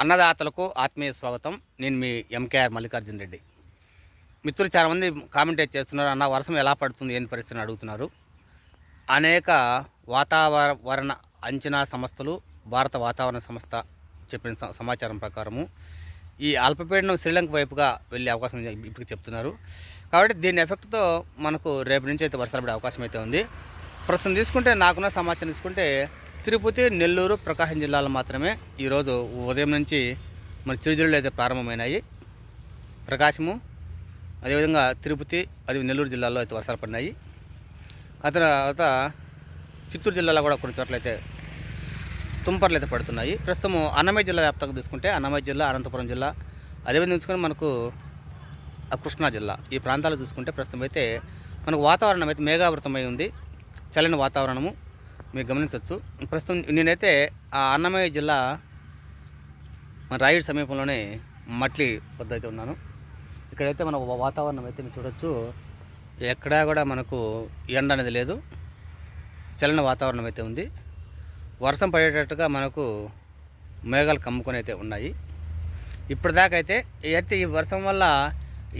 అన్నదాతలకు ఆత్మీయ స్వాగతం. నేను మీ ఎంకేఆర్ మల్లికార్జున్ రెడ్డి. మిత్రులు చాలామంది కామెంట్ చేస్తున్నారు అన్న వర్షం ఎలా పడుతుంది? ఏంటి పరిస్థితిని అడుగుతున్నారు. అనేక వాతావరణ అంచనా సంస్థలు భారత వాతావరణ సంస్థ చెప్పిన స- సమాచారం ప్రకారము ఈ అల్పపీడనం శ్రీలంక వైపుగా వెళ్ళే అవకాశం ఇప్పటికి ఇప్పుడు చెప్తున్నారు. కాబట్టి దీని ఎఫెక్ట్తో మనకు రేపు నుంచి అయితే వర్షాలు పడే అవకాశం అయితే ఉంది. ప్రస్తుతం తీసుకుంటే నాకున్న సమాచారం తీసుకుంటే తిరుపతి నెల్లూరు ప్రకాశం జిల్లాలో మాత్రమే ఈరోజు ఉదయం నుంచి మన చిరుజిల్లు అయితే ప్రారంభమైనాయి. ప్రకాశము అదేవిధంగా తిరుపతి అది నెల్లూరు జిల్లాలో అయితే వర్షాలు పడినాయి. ఆ తర్వాత చిత్తూరు జిల్లాలో కూడా కొన్ని చోట్ల అయితే తుంపర్లు అయితే పడుతున్నాయి. ప్రస్తుతం అన్నమయ్య జిల్లా వ్యాప్తంగా తీసుకుంటే అన్నమయ్య జిల్లా అనంతపురం జిల్లా అదేవిధంగా చూసుకుని మనకు ఆ కృష్ణా జిల్లా ఈ ప్రాంతాలు చూసుకుంటే ప్రస్తుతం అయితే మనకు వాతావరణం అయితే మేఘావృతమై ఉంది. చల్లని వాతావరణము మీరు గమనించవచ్చు. ప్రస్తుతం నేనైతే ఆ అన్నమయ్య జిల్లా మన రాయుడు సమీపంలోనే మట్లి వద్ద అయితే ఉన్నాను. ఇక్కడైతే మన వాతావరణం అయితే మీరు చూడొచ్చు. ఎక్కడా కూడా మనకు ఎండ అనేది లేదు. చల్లని వాతావరణం అయితే ఉంది. వర్షం పడేటట్టుగా మనకు మేఘాలు కమ్ముకొని అయితే ఉన్నాయి. ఇప్పటిదాకా అయితే అయితే ఈ వర్షం వల్ల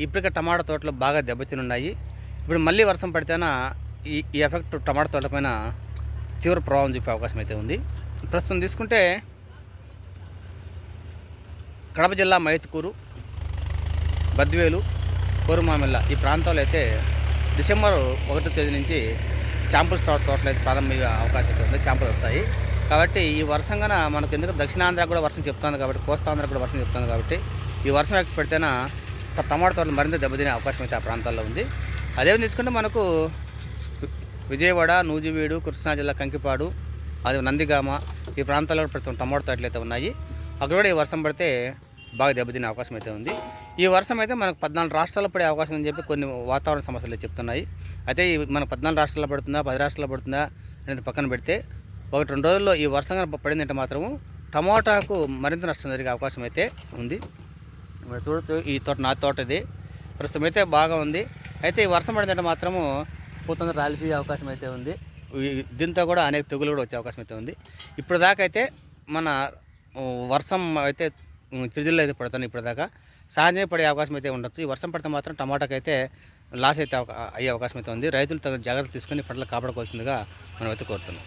ఇప్పటికే టమాటా తోటలు బాగా దెబ్బతిని ఉన్నాయి ఇప్పుడు మళ్ళీ వర్షం పడితేనా ఈ ఈ ఎఫెక్ట్ టమాటా తోటపైన తీవ్ర ప్రభావం చూపే అవకాశం అయితే ఉంది. ప్రస్తుతం తీసుకుంటే కడప జిల్లా మైతుకూరు బద్వేలు కోరుమామిల్ల ఈ ప్రాంతాల్లో అయితే డిసెంబర్ ఒకటో తేదీ నుంచి శాంపుల్ స్టార్ట్ తోటలు అయితే ప్రారంభమయ్యే అవకాశం అయితే ఉంది. శాంపుల్ వస్తాయి. కాబట్టి ఈ వర్షంగా మనకు ఎందుకంటే దక్షిణాంధ్ర కూడా వర్షం చెప్తుంది కాబట్టి కోస్తాంధ్ర కూడా వర్షం చెప్తుంది కాబట్టి ఈ వర్షం ఎక్కడ పెడితేనా టమాటా తోటలు మరింత దెబ్బతినే అవకాశం అయితే ఆ ప్రాంతాల్లో ఉంది. అదేవిధంగా తీసుకుంటే మనకు విజయవాడ నూజివీడు కృష్ణా జిల్లా కంకిపాడు అది నందిగామ ఈ ప్రాంతాల్లో ప్రస్తుతం టమాటో తోటలు అయితే ఉన్నాయి. అక్కడ కూడా ఈ వర్షం పడితే బాగా దెబ్బతినే అవకాశం అయితే ఉంది. ఈ వర్షం అయితే మనకు పద్నాలుగు రాష్ట్రాల్లో పడే అవకాశం అని చెప్పి కొన్ని వాతావరణ సమస్యలు చెప్తున్నాయి. అయితే ఈ పద్నాలుగు రాష్ట్రాల్లో పడుతుందా పది రాష్ట్రాల్లో పడుతుందా అనేది పక్కన పెడితే ఒకటి రెండు రోజుల్లో ఈ వర్షం కనుక పడిందంటే మాత్రము టమోటాకు మరింత నష్టం జరిగే అవకాశం అయితే ఉంది. చూడచ్చు చూడొచ్చు ఈ తోట నా తోట ఇది ప్రస్తుతం అయితే బాగా ఉంది. అయితే ఈ వర్షం పడిందంటే మాత్రము పూతంగా రాలిపోయే అవకాశం అయితే ఉంది. దీంతో కూడా అనేక తెగులు కూడా వచ్చే అవకాశం అయితే ఉంది. ఇప్పుడు దాకా అయితే మన వర్షం అయితే చిరుజిల్లో అయితే పడుతుంది ఇప్పటిదాకా. దాకా సాయంత్రం పడే అవకాశం అయితే ఉండొచ్చు. ఈ వర్షం పడితే మాత్రం టమాటాకి అయితే లాస్ అయితే అయ్యే అవకాశం అయితే ఉంది. రైతులు తగిన జాగ్రత్త తీసుకొని పంటలు కాపాడుకోవాల్సిందిగా మనం అయితే కోరుతున్నాం.